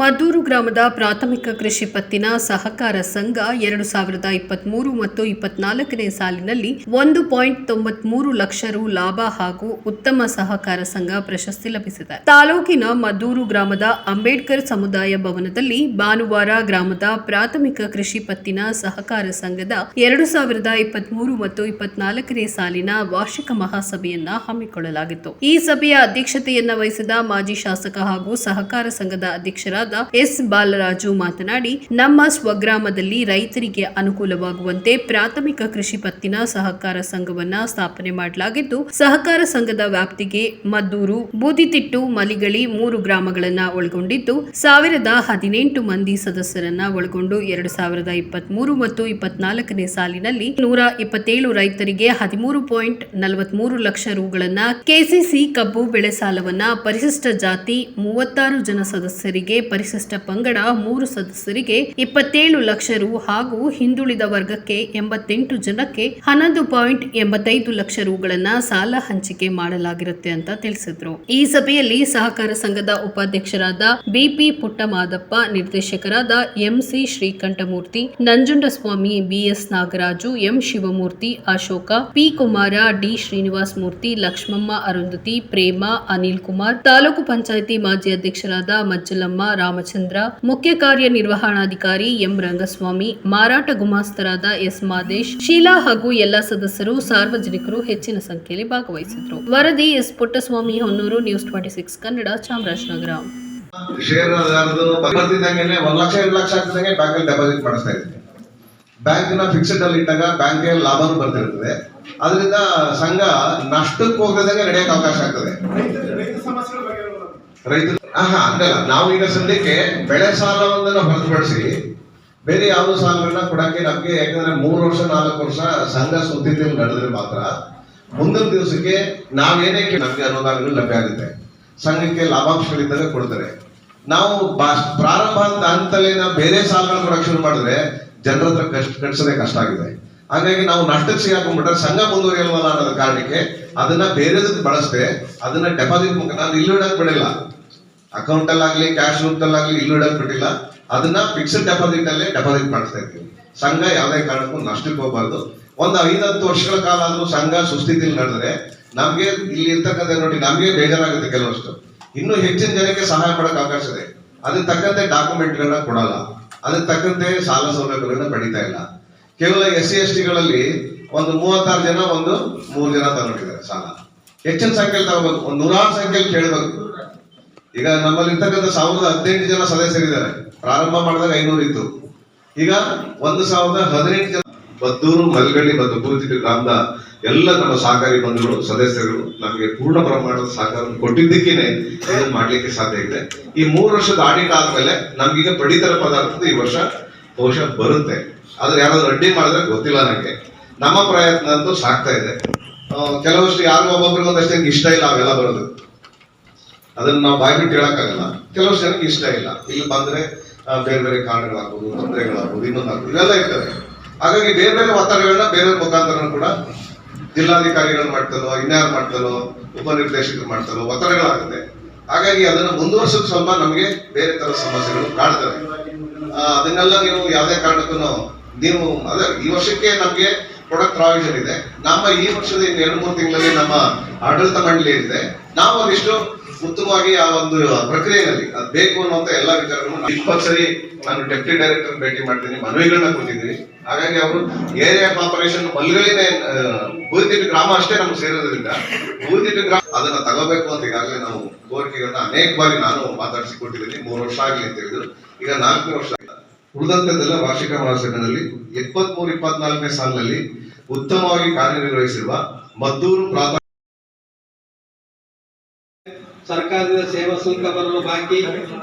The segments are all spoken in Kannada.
ಮದ್ದೂರು ಗ್ರಾಮದ ಪ್ರಾಥಮಿಕ ಕೃಷಿ ಪತ್ತಿನ ಸಹಕಾರ ಸಂಘ ಎರಡು ಸಾವಿರದ ಇಪ್ಪತ್ಮೂರು ಮತ್ತು ಇಪ್ಪತ್ನಾಲ್ಕನೇ ಸಾಲಿನಲ್ಲಿ ಒಂದು ಪಾಯಿಂಟ್ ತೊಂಬತ್ಮೂರು ಲಕ್ಷ ರು ಲಾಭ ಹಾಗೂ ಉತ್ತಮ ಸಹಕಾರ ಸಂಘ ಪ್ರಶಸ್ತಿ ಲಭಿಸಿದೆ. ತಾಲೂಕಿನ ಮದ್ದೂರು ಗ್ರಾಮದ ಅಂಬೇಡ್ಕರ್ ಸಮುದಾಯ ಭವನದಲ್ಲಿ ಭಾನುವಾರ ಗ್ರಾಮದ ಪ್ರಾಥಮಿಕ ಕೃಷಿ ಪತ್ತಿನ ಸಹಕಾರ ಸಂಘದ ಎರಡು ಸಾವಿರದ ಇಪ್ಪತ್ಮೂರು ಮತ್ತು ಇಪ್ಪತ್ನಾಲ್ಕನೇ ಸಾಲಿನ ವಾರ್ಷಿಕ ಮಹಾಸಭೆಯನ್ನ ಹಮ್ಮಿಕೊಳ್ಳಲಾಗಿತ್ತು. ಈ ಸಭೆಯ ಅಧ್ಯಕ್ಷತೆಯನ್ನ ವಹಿಸಿದ ಮಾಜಿ ಶಾಸಕ ಹಾಗೂ ಸಹಕಾರ ಸಂಘದ ಅಧ್ಯಕ್ಷರಾದ ಎಸ್. ಬಾಲರಾಜು ಮಾತನಾಡಿ, ನಮ್ಮ ಸ್ವಗ್ರಾಮದಲ್ಲಿ ರೈತರಿಗೆ ಅನುಕೂಲವಾಗುವಂತೆ ಪ್ರಾಥಮಿಕ ಕೃಷಿ ಪತ್ತಿನ ಸಹಕಾರ ಸಂಘವನ್ನ ಸ್ಥಾಪನೆ ಮಾಡಲಾಗಿದ್ದು, ಸಹಕಾರ ಸಂಘದ ವ್ಯಾಪ್ತಿಗೆ ಮದ್ದೂರು, ಬೂದಿತಿಟ್ಟು, ಮಲಿಗಳಿ ಮೂರು ಗ್ರಾಮಗಳನ್ನ ಒಳಗೊಂಡಿದ್ದು, ಸಾವಿರದ ಹದಿನೆಂಟು ಮಂದಿ ಸದಸ್ಯರನ್ನ ಒಳಗೊಂಡು ಎರಡು ಸಾವಿರದ ಇಪ್ಪತ್ಮೂರು ಮತ್ತು ಇಪ್ಪತ್ನಾಲ್ಕನೇ ಸಾಲಿನಲ್ಲಿ ನೂರ ಇಪ್ಪತ್ತೇಳು ರೈತರಿಗೆ ಹದಿಮೂರು ಪಾಯಿಂಟ್ ನಲವತ್ಮೂರು ಲಕ್ಷ ರುಗಳನ್ನ ಕೆಸಿಸಿ ಕಬ್ಬು ಬೆಳೆ ಸಾಲವನ್ನ ಪರಿಶಿಷ್ಟ ಜಾತಿ ಮೂವತ್ತಾರು ಜನ ಸದಸ್ಯರಿಗೆ ಪರಿಶಿಷ್ಟ ಪಂಗಡ ಮೂರು ಸದಸ್ಯರಿಗೆ ಇಪ್ಪತ್ತೇಳು ಲಕ್ಷ ರು ಹಾಗೂ ಹಿಂದುಳಿದ ವರ್ಗಕ್ಕೆ ಎಂಬತ್ತೆಂಟು ಜನಕ್ಕೆ ಹನ್ನೊಂದು ಪಾಯಿಂಟ್ ಎಂಬತ್ತೈದು ಲಕ್ಷ ರುಗಳನ್ನ ಸಾಲ ಹಂಚಿಕೆ ಮಾಡಲಾಗಿರುತ್ತೆ ಅಂತ ತಿಳಿಸಿದ್ರು. ಈ ಸಭೆಯಲ್ಲಿ ಸಹಕಾರ ಸಂಘದ ಉಪಾಧ್ಯಕ್ಷರಾದ ಬಿಪಿ ಪುಟ್ಟಮಾದಪ್ಪ, ನಿರ್ದೇಶಕರಾದ MC Srikantamurthy, Nanjundaswamy BS Nagaraju, M Shivamurthy Ashoka, P Kumara, D Srinivas Murthy Lakshmamma Arundhati, Prema Anil Kumar taluk panchayat ಮಾಜಿ ಅಧ್ಯಕ್ಷರಾದ ಮಜ್ಜಲಮ್ಮ ರಾಮಚಂದ್ರ ಮುಖ್ಯ ಕಾರ್ಯನಿರ್ವಹಣಾಧಿಕಾರಿ ಎಂ. ರಂಗಸ್ವಾಮಿ ಮಾರಾಟ ಗುಮಾಸ್ತರಾದ ಎಸ್. ಮಾದೇಶ್ ಶೀಲಾ ಹಾಗೂ ಎಲ್ಲ ಸದಸ್ಯರು ಸಾರ್ವಜನಿಕರು ಹೆಚ್ಚಿನ ಸಂಖ್ಯೆಯಲ್ಲಿ ಭಾಗವಹಿಸಿದ್ರು ವರದಿ S. Puttaswamy Honnur news twenty six Kannada Chamarajanagar. ಬ್ಯಾಂಕ್ನ ಫಿಕ್ಸ್ಡ್ ಅಲ್ಲಿ ಇಟ್ಟಾಗ ಬ್ಯಾಂಕ್ ಲಾಭನೂ ಬರ್ತಿರ್ತದೆ. ಅದರಿಂದ ಸಂಘ ನಷ್ಟಕ್ಕೆ ಹೋಗದಂಗೆ ನಡೆಯಕ್ಕೆ ಅವಕಾಶ ಆಗ್ತದೆ. ರೈತ ಆಹಾ, ಹಂಗಲ್ಲ. ನಾವು ಈಗ ಸದ್ಯಕ್ಕೆ ಬೆಳೆ ಸಾಲವನ್ನ ಹೊರತುಪಡಿಸಿ ಬೇರೆ ಯಾವುದೋ ಸಾಲಗಳನ್ನ ಕೊಡಕ್ಕೆ ನಮ್ಗೆ ಯಾಕಂದ್ರೆ ಮೂರು ವರ್ಷ, ನಾಲ್ಕು ವರ್ಷ ಸಂಘ ಸುದ್ದಿ ನಡೆದ್ರೆ ಮಾತ್ರ ಮುಂದಿನ ದಿವಸಕ್ಕೆ ನಾವೇನೇ ನಮ್ಗೆ ಅನುದಾನಗಳು ಲಭ್ಯ ಆಗುತ್ತೆ. ಸಂಘಕ್ಕೆ ಲಾಭಾಂಶಗಳಿದ್ದಾಗ ಕೊಡ್ತಾರೆ. ನಾವು ಪ್ರಾರಂಭ ಅಂತ ಹಂತಲ್ಲಿ ನಾವು ಬೇರೆ ಸಾಲಗಳನ್ನ ಕೊಡಕ್ಕೆ ಶುರು ಮಾಡಿದ್ರೆ ಜನರ ಹತ್ರ ಕಷ್ಟ ಕಟ್ಸೋದೇ ಕಷ್ಟ ಆಗಿದೆ. ಹಾಗಾಗಿ ನಾವು ನಷ್ಟಕ್ಕೆ ಸಿಗಾಕೊಂಡ್ಬಿಟ್ರೆ ಸಂಘ ಮುಂದುವರಿಯಲ್ವಲ್ಲ ಅನ್ನೋದ ಕಾರಣಕ್ಕೆ ಅದನ್ನ ಬೇರೆದಕ್ಕೆ ಬಳಸದೆ, ಅದನ್ನ ಡೆಪಾಸಿಟ್ ಮುಖ ನಾನು ಇಲ್ಲಿ ಇಡಕ್ ಬಿಡಿಲ್ಲ ಅಕೌಂಟ್ ಅಲ್ಲಾಗ್ಲಿ ಕ್ಯಾಶ್ ರೂಪದಲ್ಲಾಗ್ಲಿ ಇಲ್ಲಿ ಇಡಕ್ ಬಿಟ್ಟಿಲ್ಲ ಅದನ್ನ ಫಿಕ್ಸ್ಡ್ ಡೆಪಾಸಿಟ್ ಅಲ್ಲೇ ಡೆಪಾಸಿಟ್ ಮಾಡ್ತಾ ಇರ್ತೀವಿ. ಸಂಘ ಯಾವುದೇ ಕಾರಣಕ್ಕೂ ನಷ್ಟಕ್ಕೆ ಹೋಗಬಾರ್ದು. ಒಂದು ಐದತ್ತು ವರ್ಷಗಳ ಕಾಲ ಆದ್ರೂ ಸಂಘ ಸುಸ್ಥಿತಿಲಿ ನಡೆದ್ರೆ ನಮ್ಗೆ ಇಲ್ಲಿ ಇರ್ತಕ್ಕಂಥ ನೋಡಿ ನಮ್ಗೆ ಬೇಜಾರಾಗುತ್ತೆ ಕೆಲವಷ್ಟು. ಇನ್ನೂ ಹೆಚ್ಚಿನ ಜನಕ್ಕೆ ಸಹಾಯ ಮಾಡಕ್ ಅವಕಾಶ ಇದೆ. ಅದಕ್ಕೆ ತಕ್ಕಂತೆ ಡಾಕ್ಯುಮೆಂಟ್ಗಳನ್ನ ಕೊಡಲ್ಲ. ಅದಕ್ಕೆ ತಕ್ಕಂತೆ ಸಾಲ ಸೌಲಭ್ಯಗಳನ್ನ ಪಡಿತಾ ಇಲ್ಲ. ಕೇವಲ ಎಸ್ ಸಿ ಎಸ್ ಟಿಗಳಲ್ಲಿ ಒಂದು ಮೂವತ್ತಾರು ಜನ ಒಂದು ಮೂರು ಜನ ತಗೊಂಡಿದ್ದಾರೆ ಸಾಲ. ಹೆಚ್ಚಿನ ಸಂಖ್ಯೆಯಲ್ಲಿ ತಗೋಬೇಕು ಒಂದು ನೂರಾರು ಸಂಖ್ಯೆಯಲ್ಲಿ ಕೇಳಬೇಕು. ಈಗ ನಮ್ಮಲ್ಲಿ ಇರ್ತಕ್ಕಂಥ ಸಾವಿರದ ಹದಿನೆಂಟು ಜನ ಸದಸ್ಯರಿದ್ದಾರೆ. ಪ್ರಾರಂಭ ಮಾಡಿದಾಗ ಐನೂರು ಇತ್ತು. ಈಗ ಒಂದು ಸಾವಿರದ ಹದಿನೆಂಟು ಜನ ಬದ್ದೂರು, ಮಲ್ಗಳ್ಳಿ ಮತ್ತು ಬೂದಿಟ್ಟು ಗ್ರಾಮದ ಎಲ್ಲ ನಮ್ಮ ಸಹಕಾರಿ ಬಂಧುಗಳು ಸದಸ್ಯರು ನಮಗೆ ಪೂರ್ಣ ಪ್ರಮಾಣದ ಸಹಕಾರವನ್ನು ಕೊಟ್ಟಿದ್ದಕ್ಕೇನೆ ಇದನ್ನು ಮಾಡಲಿಕ್ಕೆ ಸಾಧ್ಯ ಇದೆ. ಈ ಮೂರು ವರ್ಷದ ಆಡಿಟ್ ಆದ್ಮೇಲೆ ನಮ್ಗೀಗ ಪಡಿತರ ಪದಾರ್ಥದ ಈ ವರ್ಷ ಬಹುಶಃ ಬರುತ್ತೆ. ಆದ್ರೆ ಯಾರಾದ್ರೂ ಅಡ್ಡಿ ಮಾಡಿದ್ರೆ ಗೊತ್ತಿಲ್ಲ ನನಗೆ. ನಮ್ಮ ಪ್ರಯತ್ನ ಅಂತೂ ಸಾಕ್ತಾ ಇದೆ. ಕೆಲವಷ್ಟು ಯಾರು ಒಬ್ಬೊಬ್ರಿಗೆ ಒಂದಷ್ಟೇ ಇಷ್ಟ ಇಲ್ಲ, ಅವೆಲ್ಲ ಬರೋದು. ಅದನ್ನ ನಾವು ಬಾಯ್ಬಿಟ್ಟು ಹೇಳಕ್ಕಾಗಲ್ಲ. ಕೆಲವಷ್ಟು ಜನಕ್ಕೆ ಇಷ್ಟ ಇಲ್ಲ. ಇಲ್ಲಿ ಬಂದ್ರೆ ಬೇರೆ ಬೇರೆ ಕಾರಣಗಳಾಗ್ಬೋದು, ತೊಂದರೆಗಳಾಗ್ಬೋದು, ಇನ್ನೊಂದಾಗ್ಬೋದು, ಇವೆಲ್ಲ ಇರ್ತದೆ ಹಾಗಾಗಿ ಬೇರೆ ಬೇರೆ ಒತ್ತಡಗಳನ್ನ ಬೇರೆ ಮುಖಾಂತರ ಕೂಡ ಜಿಲ್ಲಾಧಿಕಾರಿಗಳು ಮಾಡ್ತಾರೋ, ಇನ್ಯಾರು ಮಾಡ್ತಾರೋ, ಉಪನಿರ್ದೇಶಕರು ಮಾಡ್ತಾರೋ, ಒತ್ತಡಗಳಾಗುತ್ತೆ. ಹಾಗಾಗಿ ಅದನ್ನ ಮುಂದುವರ್ಸಕ್ಕೆ ಸ್ವಲ್ಪ ನಮಗೆ ಬೇರೆ ತರ ಸಮಸ್ಯೆಗಳು ಕಾಡ್ತವೆ ಅದನ್ನೆಲ್ಲ ನೀವು ಯಾವುದೇ ಕಾರಣಕ್ಕೂ ನೀವು ಅದೇ, ಈ ವರ್ಷಕ್ಕೆ ನಮ್ಗೆ ಪ್ರಾಡಕ್ಟ್ ಪ್ರಾವಿಷನ್ ಇದೆ. ನಮ್ಮ ಈ ವರ್ಷದ ಎರಡು, ಮೂರು ತಿಂಗಳಲ್ಲಿ ನಮ್ಮ ಆಡಳಿತ ಮಂಡಳಿ ಇದೆ. ನಾವು ಅದಿಷ್ಟು ಉತ್ತಮವಾಗಿ ಆ ಒಂದು ಪ್ರಕ್ರಿಯೆಯಲ್ಲಿ ಅದ್ ಬೇಕು ಅನ್ನುವಂತ ಎಲ್ಲಾ ವಿಚಾರಗಳನ್ನು ಇಪ್ಪತ್ತು ಸರಿ ನಾನು ಡೆಪ್ಟಿ ಡೈರೆಕ್ಟರ್ ಭೇಟಿ ಮಾಡ್ತೀನಿ, ಮನವಿಗಳನ್ನ ಕೊಟ್ಟಿದ್ದೀನಿ ಹಾಗಾಗಿ ಅವರು ಏರಿಯಾ ಕಾರ್ಪೊರೇಷನ್ ಮಲ್ಗಳಿನೇ ಬೂದಿಟ್ಟು ಗ್ರಾಮ ಅಷ್ಟೇ ನಮ್ಗೆ ಸೇರೋದ್ರಿಂದ ಬೂದಿಟ್ಟು ಗ್ರಾಮ ಅದನ್ನ ತಗೋಬೇಕು ಅಂತ ಈಗಾಗಲೇ ನಾವು ಕೋರಿಕೆಗಳನ್ನ ಅನೇಕ ಬಾರಿ ನಾನು ಮಾತಾಡಿಸಿ ಕೊಟ್ಟಿದ್ದೀನಿ ಮೂರು ವರ್ಷ ಆಗ್ಲಿ ಅಂತ ಹೇಳಿದ್ರು. ಈಗ ನಾಲ್ಕನೇ ವರ್ಷ ಆಗಿದೆ. ಉಳಿದಂತದ್ದೆಲ್ಲ ವಾರ್ಷಿಕ ಮಹಾಸಭೆಯಲ್ಲಿ ಇಪ್ಪತ್ಮೂರು ಇಪ್ಪತ್ನಾಲ್ಕನೇ ಸಾಲಿನಲ್ಲಿ ಉತ್ತಮವಾಗಿ ಕಾರ್ಯನಿರ್ವಹಿಸಿರುವ ಮದ್ದೂರು ಪ್ರಾಥಮಿಕ ಸರ್ಕಾರದ ಸೇವಾ ಶುಲ್ಕ ಬರಲು ಬಾಕಿ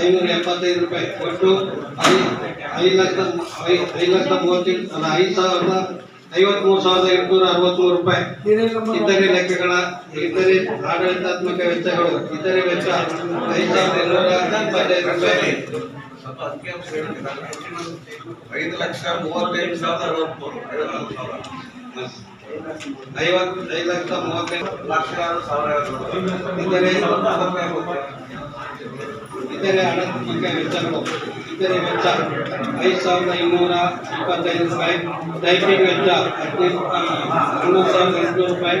ಐನೂರ ಎಪ್ಪತ್ತೈದು ರೂಪಾಯಿ ಒಟ್ಟು ಐದು ಲಕ್ಷ ಐದು ಲಕ್ಷ ಮೂವತ್ತೆಂಟು ಐದು ಸಾವಿರದ ಐವತ್ಮೂರು ಸಾವಿರದ ಎಂಟುನೂರ ಅರವತ್ಮೂರು ರೂಪಾಯಿ ಇತರೆ ಲೆಕ್ಕಗಳ, ಇತರೆ ಆಡಳಿತಾತ್ಮಕ ವೆಚ್ಚಗಳು, ಇತರೆ ವೆಚ್ಚ ಐದು ಸಾವಿರದ ಇನ್ನೂರ ರೂಪಾಯಿ ಐದು ಲಕ್ಷ ಮೂವತ್ತೈದು ಸಾವಿರದ ಅರವತ್ಮೂರು ಐವತ್ತು ಐದು ಲಕ್ಷ ಮೂವತ್ತೈದು ಇತರೆ ಇತರೆ ಹಣಕಾಸಿಕ ವೆಚ್ಚಗಳು ಇತರೆ ವೆಚ್ಚ ಐದು ಸಾವಿರದ ಇನ್ನೂರ ಇಪ್ಪತ್ತೈದು ರೂಪಾಯಿ ಟೈಪಿಂಗ್ ವೆಚ್ಚ ಹದಿನೈದು ಹನ್ನೊಂದು ಸಾವಿರದ ಎಂಟುನೂರು ರೂಪಾಯಿ